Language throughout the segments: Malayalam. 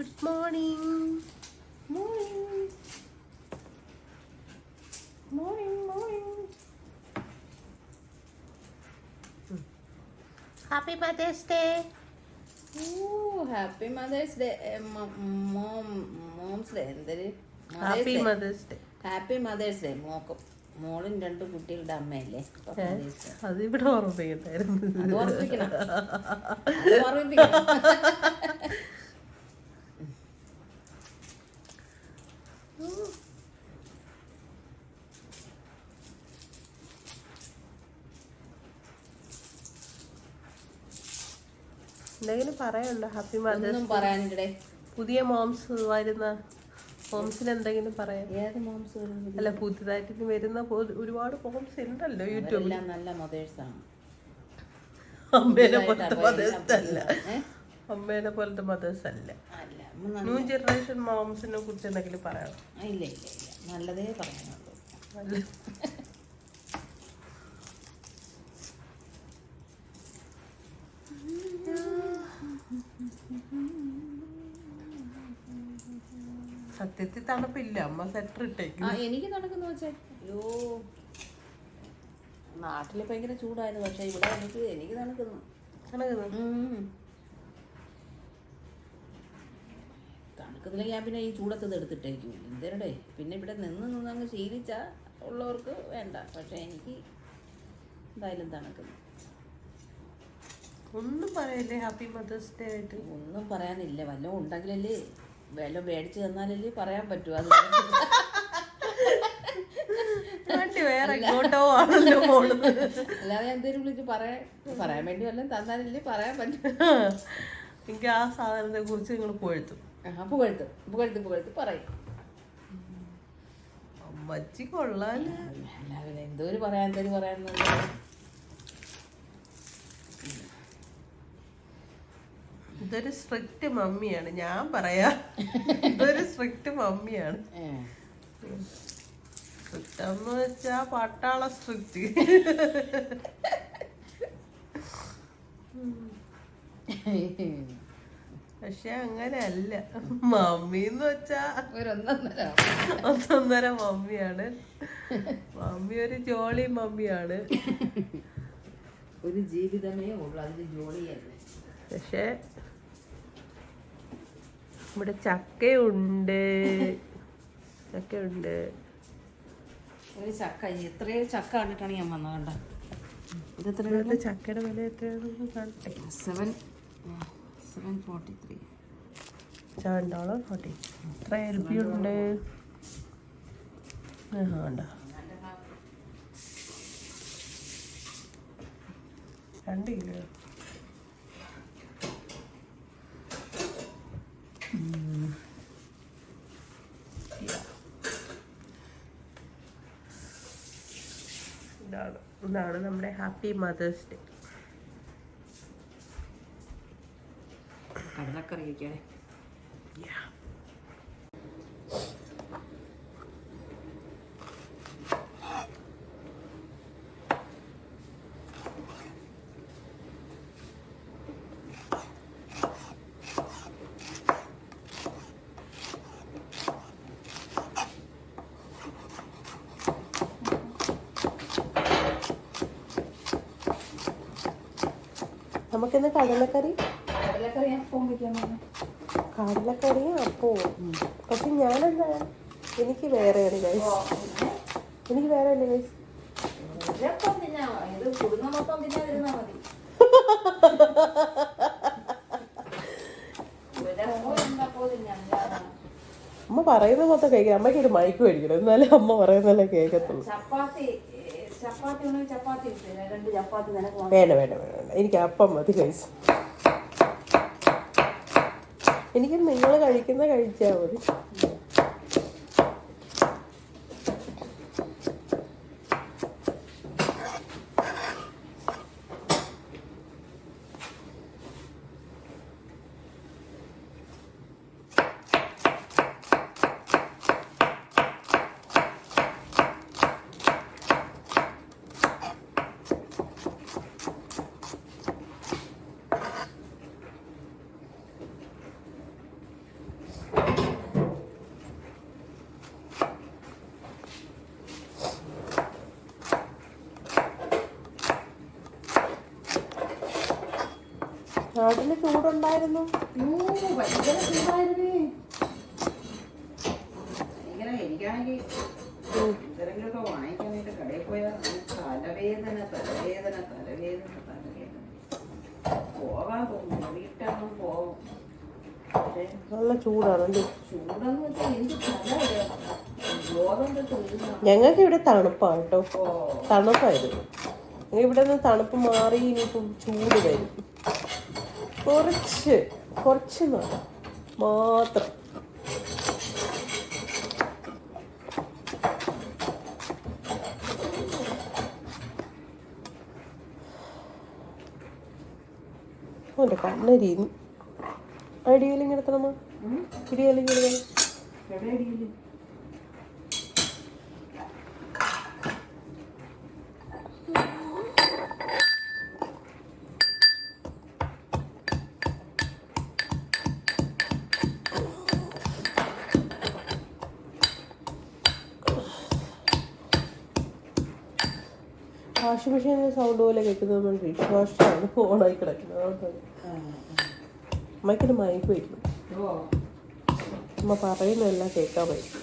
Good morning morning morning morning happy mother's day happy mother's day mom moms day എന്തൊരു happy mother's day happy mother's day മോക്കും. മോളും രണ്ട് കുട്ടികളുടെ അമ്മയല്ലേ. അതിവിടെ ഓർമ്മയുണ്ടായിരുന്നു ഓർമ്മിപ്പിക്കണം. എന്തെങ്കിലും പറയണ്ടോ ഹാപ്പി മദേഴ്സ് പറയാനിടെ പുതിയ മോംസ് വരുന്ന മോംസിന് എന്തെങ്കിലും പറയാം ഏത് മോംസ് അല്ല പുതിയതായിട്ട് ഇനി വരുന്ന ഒരുപാട് മോംസ് ഉണ്ടല്ലോ യൂട്യൂബിൽ നല്ല മദേഴ്സ് ആണ്. അമ്മേനെ പോലത്തെ മദേഴ്സ് അല്ല. അമ്മേനെ പോലത്തെ മദേഴ്സ് അല്ല. ന്യൂ ജനറേഷൻ മോംസിനെ കുറിച്ച് എന്തെങ്കിലും പറയണം ഇല്ല ഇല്ല ഇല്ല. നല്ലതേ പറയാനുള്ളൂ നല്ല സത്യത്തിൽ തണുപ്പില്ല. അമ്മ സെറ്റർ ഇട്ടേക്ക്. എനിക്ക് നടക്കുന്ന വെച്ചേ അയ്യോ. നാട്ടിൽ ഭയങ്കര ചൂടായിരുന്നു. പക്ഷെ ഇവിടെ എനിക്ക് എനിക്ക് തണുക്കുന്നു. തണുക്കുന്നില്ലെങ്കിൽ ഞാൻ പിന്നെ ഈ ചൂടത്തത് എടുത്തിട്ടേക്കും. എന്തേരടേ പിന്നെ ഇവിടെ നിന്ന് നിന്ന് അങ്ങ് ശീലിച്ച ഉള്ളവർക്ക് വേണ്ട. പക്ഷെ എനിക്ക് എന്തായാലും തണുക്കുന്നു. ഒന്നും പറയല്ലേ ഹാപ്പി മദേഴ്സ് ഡേ ആയിട്ട്? ഒന്നും പറയാനില്ല. വല്ലതും ഉണ്ടെങ്കിലല്ലേ വല്ലതും മേടിച്ച് തന്നാലല്ലേ പറയാൻ പറ്റൂ. അത് വേറെ എങ്ങോട്ടോ ആണല്ലോ അല്ലാതെ എന്തേലും വിളിച്ച് പറയാൻ പറയാൻ വേണ്ടി വല്ലതും തന്നാലല്ലേ പറയാൻ പറ്റും. എനിക്ക് ആ സാധനത്തെ കുറിച്ച് നിങ്ങൾ പുകഴ്ത്തും. ആ പുകഴ്ത്തും. പുകഴ്ത്തും പുകഴ്ത്ത്. പറയും. അമ്മച്ചി കൊള്ളാൽ. അല്ലാതെ എന്തോര് പറയാൻ എന്തേലും പറയാൻ ഇതൊരു സ്ട്രിക്റ്റ് മമ്മിയാണ്. ഞാൻ പറയാ ഇതൊരു സ്ട്രിക്റ്റ് മമ്മിയാണ്. സ്ട്രിക്റ്റ് എന്ന് വെച്ചാ പട്ടാള സ്ട്രിക്റ്റ്. പക്ഷെ അങ്ങനെയല്ല. മമ്മി എന്ന് വെച്ചാ ഒരൊന്നര ഒന്നൊന്നര മമ്മിയാണ്. മമ്മി ഒരു ജോളി മമ്മിയാണ്. ഒരു ജീവിതമേ ഉള്ളൂ. അതിന് ജോളിയല്ലേ. പക്ഷെ ഇവിടെ ചക്കയുണ്ട്. ചക്കയുണ്ട്. ഒരു ചക്ക എത്രയോ ചക്ക കണ്ടിട്ടാണ് ഞാൻ വന്നത് കണ്ട? ഇത് എത്ര ചക്കയുടെ വില എത്രയാണെന്ന് കാണട്ടെ seven seven forty three seven dollar forty എത്ര എൽ പി ഉണ്ട് ആ വേണ്ട രണ്ട് കിലോ. ഇതാണ് ഇതാണ് നമ്മുടെ ഹാപ്പി മദേഴ്സ് ഡേ കടലക്കറി നമുക്കിന്ന് കടലക്കറി? കടലക്കറി കടലക്കറിയും അപ്പവും പക്ഷെ ഞാനെന്താ എനിക്ക് വേറെയാണ് ഗൈസ് എനിക്ക് വേറെ അല്ലേ ഗൈസ് അമ്മ പറയുന്ന മൊത്തം കഴിക്കാം അമ്മയ്ക്ക് ഒരു മൈക്ക് മേടിക്കണം. എന്നാലേ അമ്മ പറയുന്നല്ലേ കേൾക്കത്തുള്ളൂ. വേണ്ട വേണ്ട വേണ്ട എനിക്ക് അപ്പം മതി കഴിച്ചു എനിക്ക് നിങ്ങൾ കഴിക്കുന്ന കഴിച്ചാൽ മതി. നാട്ടിൽ ചൂടുണ്ടായിരുന്നു. അയ്യോ, ഭയങ്കര ചൂടായിരുന്നേ. ഭയങ്കര എനിക്കാണെങ്കിൽ എന്തെങ്കിലുമൊക്കെ വാങ്ങിക്കാനായിട്ട് കടയിൽ പോയാൽ തലവേദന തലവേദന തലവേദന തലവേദന. പോകാൻ തോന്നുന്നു വീട്ടങ്ങ് പോകും നല്ല ചൂടാണല്ലേ ഞങ്ങൾക്ക് ഇവിടെ തണുപ്പാണ് കേട്ടോ തണുപ്പായിരുന്നു. ഇവിടെ നിന്ന് തണുപ്പ് മാറി ഇനിയിപ്പം ചൂട് വരും. കുറച്ച് കുറച്ച് മാത്രം. ഓന്റെ കണ്ണരിയുന്നു അടിയിലിങ്ങനെ കിടത്തണമ്മ ഇടിയാലും വാഷിംഗ് മെഷീനിൽ സൗണ്ട് പോലെ കേൾക്കുന്നത് ഡിഷ് വാഷാണ് ഓണായി കിടക്കുന്നത്. അതുകൊണ്ടാണ് അമ്മയ്ക്കൊരു മൈക്ക് വയ്ക്കും അമ്മ പറയുന്നതെല്ലാം കേൾക്കാൻ പറ്റും?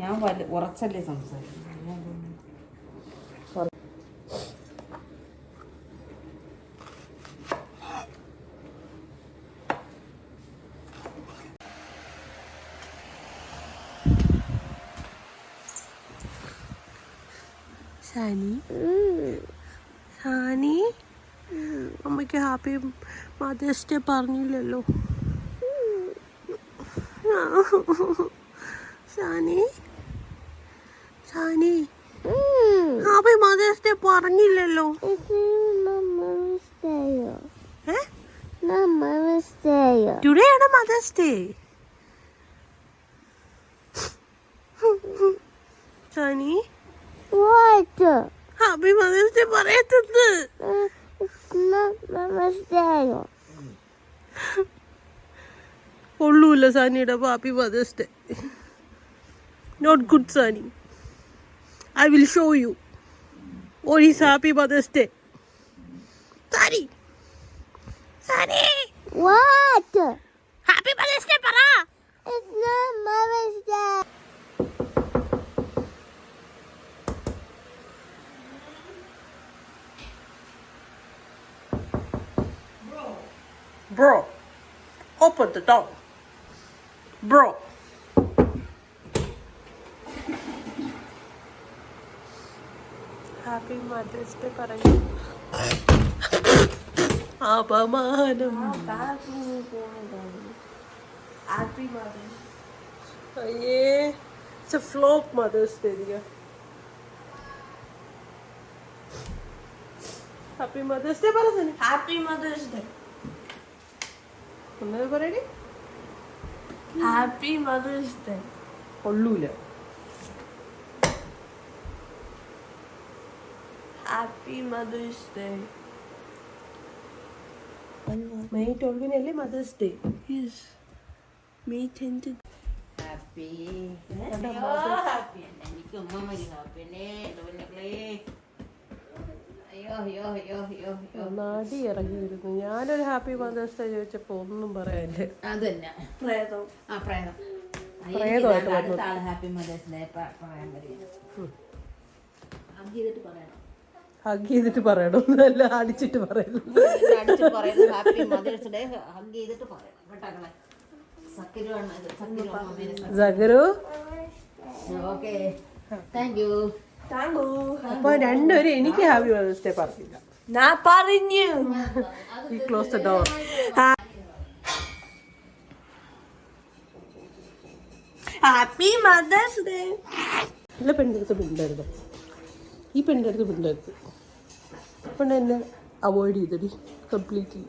ഞാൻ ഉറച്ചല്ലേ സംസാരിക്കുന്നത്? ഷാനി സാനി? അമ്മയ്ക്ക് ഹാപ്പി മദേഴ്സ് ഡേ പറഞ്ഞില്ലല്ലോ. Sani? Sani? Happy mother's day പറഞ്ഞില്ലല്ലോ. ടുഡേ ആണ് mother's day. Shani happy mother's day പറയത്തുന്നത് കൊള്ളൂല്ല സാനിയുടെ happy mother's day not good Sani. I will show you or is happy mother's day Sani. Sani. What happy mother's day പറ. It's not Mother's Day. Bro, open the door. Bro. Happy mother's day പറഞ്ഞു അപമാനം അയ്യേ it's a flop mother's day Diya happy mother's day പറഞ്ഞു Happy Mother's Day. ഒന്നത് പറയണേ Happy Mother's Day. കൊള്ളൂല happy mother's day May ട്വൽവിനല്ലേ mother's day yes May 10th. Happy happy എനിക്ക് ഉമ്മ മതി ഹാപ്പി അല്ലേ എന്റെ കുഞ്ഞുങ്ങളെ അയ്യോ അയ്യോ അയ്യോ അയ്യോ അയ്യോ നാടി ഇറങ്ങി വരുന്നു ഞാനൊരു ഹാപ്പി മദേഴ്സ് ഡേ ചോദിച്ചപ്പോ ഒന്നും പറയാനില്ല. അത് തന്നെ Preto. ആ പ്രേതം. പ്രേതമായിട്ട് ഹാപ്പി മദേഴ്സ് ഡേ പറയാൻ പറയണം. ഹഗ് ചെയ്തിട്ട് പറയണം. അടിച്ചിട്ട് പറയണം. Happy mother's day. ഹഗ് ചെയ്തിട്ട് പറയണം സക്കിരു. സഗരു? ഓക്കെ. Thank you. അപ്പൊ രണ്ടുപേരും എനിക്ക് ഹാപ്പി മദേഴ്സ് ഡേ പറഞ്ഞില്ല. ഞാൻ പറഞ്ഞു. ഈ close the door happy mother's day ഇല്ല പെണ്ണെടുത്ത് മിണ്ടരുത്. ഈ പെണ്ണെടുത്ത് മിണ്ടരുത്. പെണ്ണ് എന്നെ അവോയ്ഡ് ചെയ്തടി. കംപ്ലീറ്റ്ലി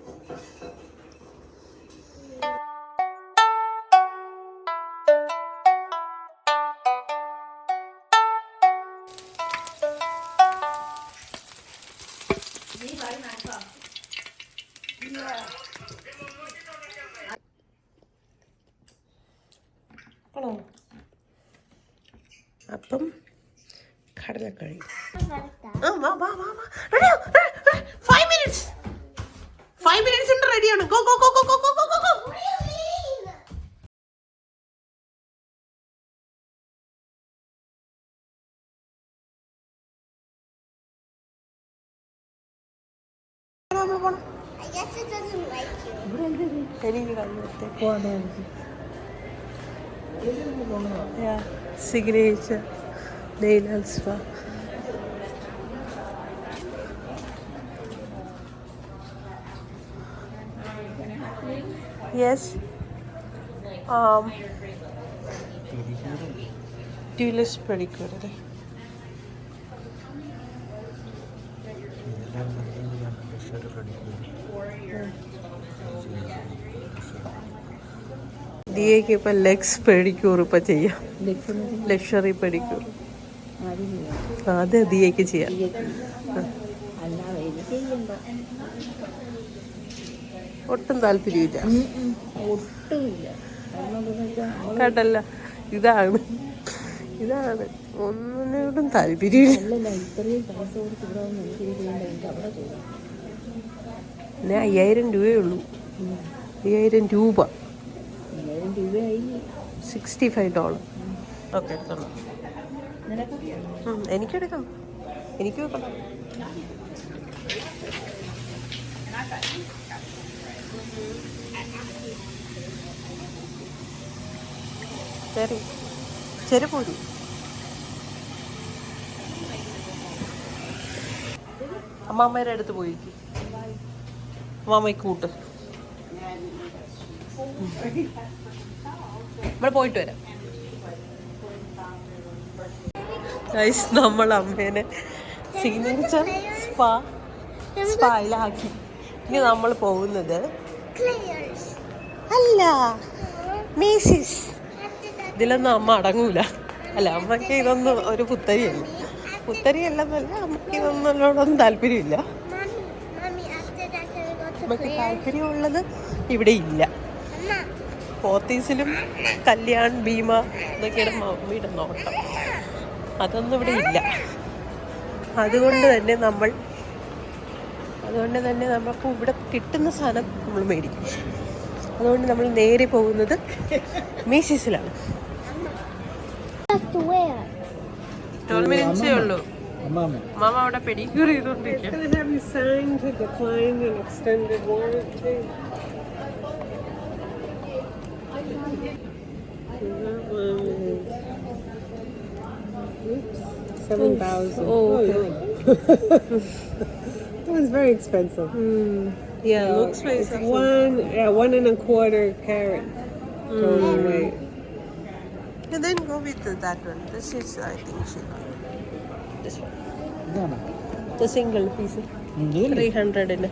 കടലക്കറി ആ വാ വാ വാ വാ റെഡിയോ ഫൈവ് മിനിറ്റ്സ് ഫൈവ് മിനിറ്റ്സ് ഉണ്ട് റെഡിയാണ് go go go go go go go go I guess it doesn't like you. değil Elsifa. Yes. Um, Dule is pretty good at it. दिए के ऊपर लेग्स पेडिक्योर ऊपर चाहिए लेक्शरी पेडिक्योर അത് ദിയക്ക് ചെയ്യാം. ഒട്ടും താല്പര്യമില്ല. കേട്ടല്ല. ഇതാണ്. ഇതാണ്. ഒന്നിനോടും താല്പര്യമില്ല. പിന്നെ അയ്യായിരം രൂപയേ ഉള്ളൂ. അയ്യായിരം രൂപ. സിക്സ്റ്റി ഫൈവ് ഡോളർ ഓക്കെ എടുത്തോളാം. എനിക്കെടുക്കാം. എനിക്ക് വെക്കണം ശരി. ശരി പോരി അമ്മാമ്മേരെ അടുത്ത് പോയിരിക്കും അമ്മാമ്മയ്ക്ക് കൂട്ട്. നമ്മൾ പോയിട്ട് വരാം. ഗൈസ് നമ്മൾ അമ്മേനെ സിഗ്നേച്ചർ സ്പാ സ്പായിലാക്കി ഇനി നമ്മൾ പോകുന്നത്. അല്ല മീസിസ് ഇതിലൊന്നും അമ്മ അടങ്ങൂല. അല്ല അമ്മയ്ക്ക് ഇതൊന്നും ഒരു പുത്തരിയല്ല. പുത്തരിയല്ലെന്നല്ല അമ്മയ്ക്ക് ഇതൊന്നും താല്പര്യമില്ല. അമ്മയ്ക്ക് താല്പര്യമുള്ളത് ഇവിടെ ഇല്ല. പോത്തീസിലും കല്യാൺ ഭീമ ഇതൊക്കെയാണ് മമ്മിയുടെ നോട്ടം. അതൊന്നും ഇവിടെ ഇല്ല. അതുകൊണ്ട് തന്നെ നമ്മൾ അതുകൊണ്ട് തന്നെ നമുക്ക് ഇവിടെ കിട്ടുന്ന സാധനം നമ്മൾ മേടിക്കും. അതുകൊണ്ട് നമ്മൾ നേരെ പോകുന്നത് മീസിസിലാണ് മാമ അവിടെ പെഡിക്യൂർ ചെയ്തോണ്ടിരിക്കും seven thousand. Oh, That was very expensive. Yeah, looks very It's one, yeah, one and a quarter carat total weight. And then go with that one. This is, I think, she like. This one. The single piece. Three hundred in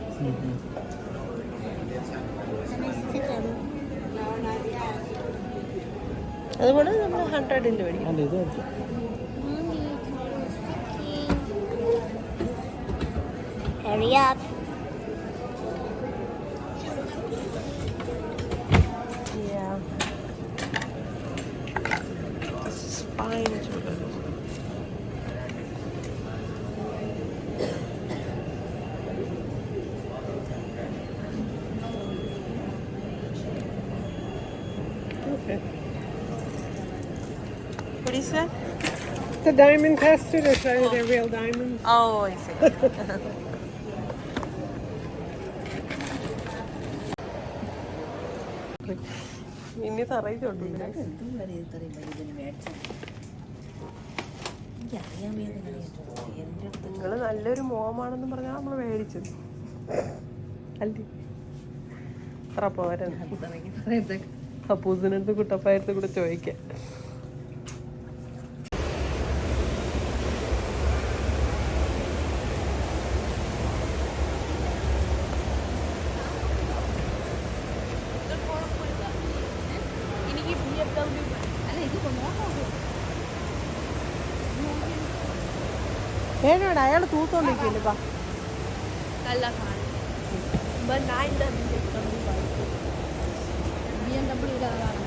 അതുപോലെ നമ്മൾ ഹൺഡ്രഡിൻ്റെ മേടിക്കും Hurry up. Yeah. This is fine. children. Okay. What do you say? The diamond tester to show you they're real diamonds. Oh, I see. എന്റെ തറയിട്ടുണ്ട് നിങ്ങൾ നല്ലൊരു മോഹമാണെന്ന് പറഞ്ഞാൽ നമ്മൾ മേടിച്ചത്. അല്ലേ? അത്ര പോരാ. അപ്പൂസിനടുത്ത് കുട്ടപ്പായടുത്ത് കൂടെ ചോദിക്കാം. કોને કે લેવા કાલા ખાન બનાઈ દે BMW BMW